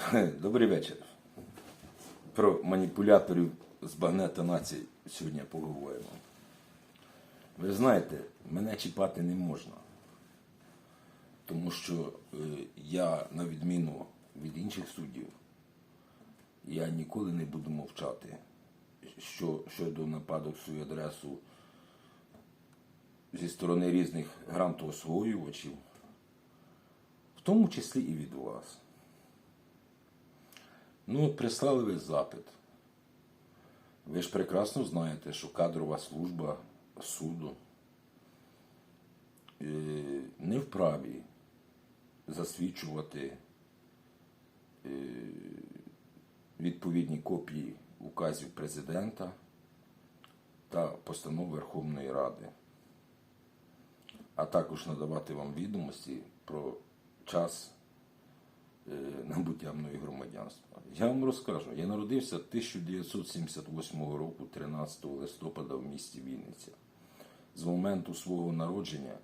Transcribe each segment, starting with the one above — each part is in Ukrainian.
Добрий вечір. Про маніпуляторів з багнета націй сьогодні поговоримо. Ви знаєте, мене чіпати не можна. Тому що е, я, на відміну від інших суддів, я ніколи не буду мовчати що, щодо нападок свою адресу зі сторони різних грантоосвоювачів, в тому числі і від вас. Ну, от прислали ви запит. Ви ж прекрасно знаєте, що кадрова служба суду е, не вправі засвідчувати е, відповідні копії указів президента та постанов Верховної Ради, а також надавати вам відомості про час е, набуття мною громадянства. Я вам розкажу. Я народився 1978 року, 13 листопада в місті Вінниця. З моменту свого народження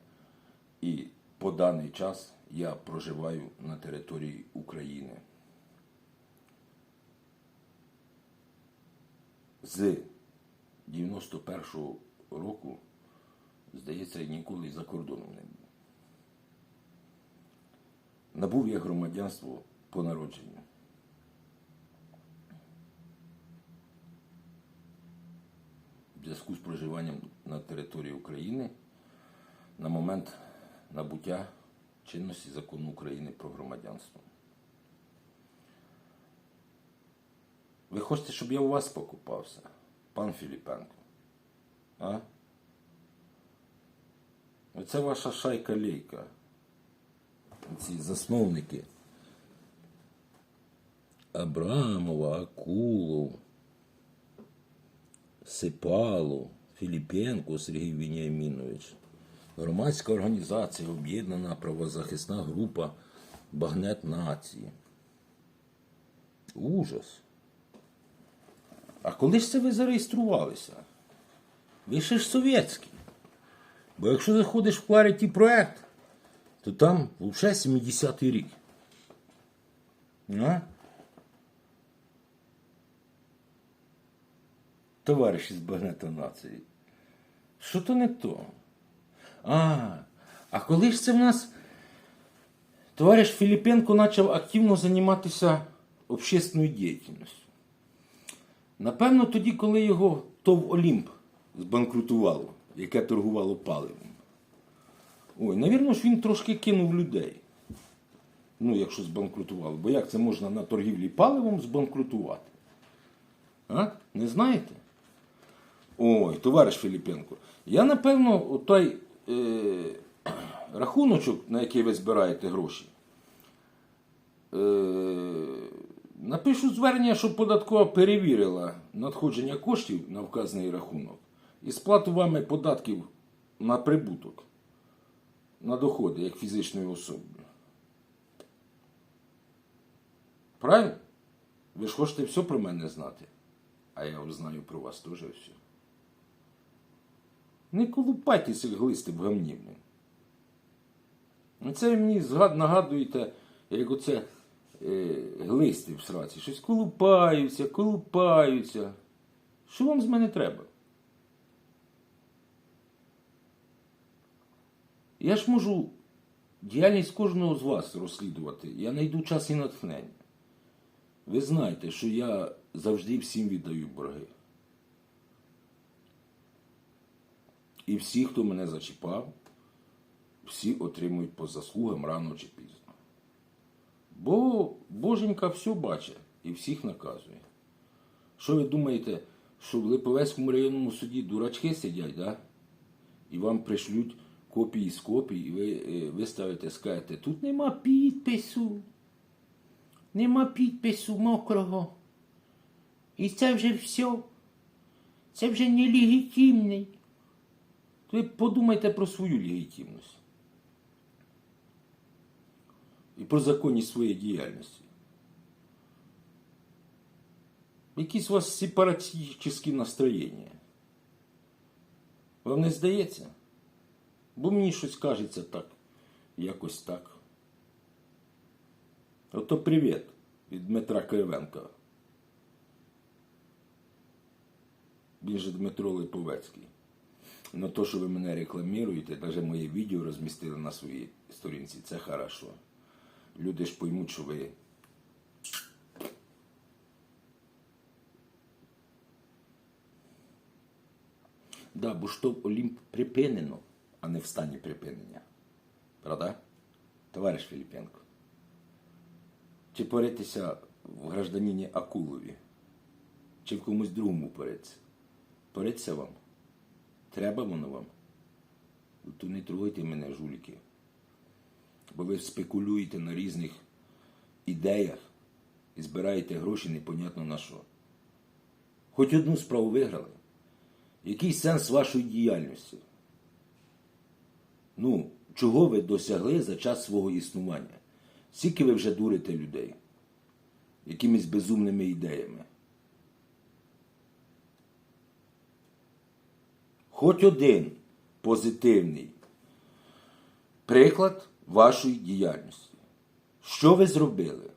і по даний час я проживаю на території України. З 91-го року, здається, ніколи за кордоном не. Набув я громадянство по народженню. В зв'язку з проживанням на території України на момент набуття чинності закону України про громадянство. Ви хочете, щоб я у вас покупався, пан Філіпенко? А? Оце ваша шайка лейка. Ці засновники. Абрамова, Акулов, Сипалов, Філіпенко Сергій Вініамінович. Громадська організація, об'єднана правозахисна група Багнет Нації. Ужас. А коли ж це ви зареєструвалися? Ви ще ж совєтські. Бо якщо заходиш в Clarity проект, то там взагалі 70-й рік. А? Товариші з Багнета нації. Що то не то? А, а коли ж це в нас товариш Філіпенко почав активно займатися общественною діяльністю? Напевно, тоді, коли його ТОВ Олімп збанкрутувало, яке торгувало паливом. Ой, навірно ж він трошки кинув людей. Ну, якщо збанкрутувало. Бо як це можна на торгівлі паливом збанкрутувати? А? Не знаєте? Ой, товариш Філіпенко, я напевно той е, рахуночок, на який ви збираєте гроші, е, напишу звернення, щоб податкова перевірила надходження коштів на вказаний рахунок і сплату вами податків на прибуток, на доходи як фізичної особи. Правильно? Ви ж хочете все про мене знати, а я от знаю про вас теж все. Не колупайтеся, глисти в гамні. Ну, Це ви мені нагадуєте, як оце е, глисти в сраці. Щось колупаються, колупаються. Що вам з мене треба? Я ж можу діяльність кожного з вас розслідувати. Я знайду час і натхнення. Ви знаєте, що я завжди всім віддаю борги. І всі, хто мене зачіпав, всі отримують по заслугам рано чи пізно. Бо Боженька все бачить і всіх наказує. Що ви думаєте, що в Липовецькому районному суді дурачки сидять, да? і вам пришлють копії з копій, ви виставите, скажете, тут нема підпису. Нема підпису мокрого. І це вже все. Це вже не легітимний. Ви подумайте про свою легітимність. І про законність своєї діяльності. Якісь у вас сепаратистські настроєння. Вам не здається? Бо мені щось кажеться так, якось так. Ото привіт від Дмитра Кривенка. Він же Дмитро Липовецький. Но то, що ви мене рекламуєте, навіть моє відео розмістили на своїй сторінці, це хорошо. Люди ж поймуть, що ви. Да, бо що Олімп припинено, а не в стані припинення. Правда? Товариш Філіпенко. Чи поритися в гражданині Акулові? Чи в комусь другому поритися? Поритися вам? Треба воно вам? Ну, То не трогайте мене, жуліки. Бо ви спекулюєте на різних ідеях і збираєте гроші непонятно на що. Хоч одну справу виграли. Який сенс вашої діяльності? Ну, чого ви досягли за час свого існування? Скільки ви вже дурите людей? Якимись безумними ідеями? Хоч один позитивний приклад вашої діяльності. Що ви зробили?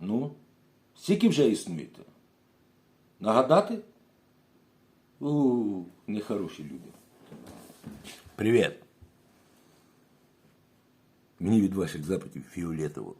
Ну, скільки вже існуєте? Нагадати? У, нехороші люди. Привіт. Мені від ваших запитів фіолетово.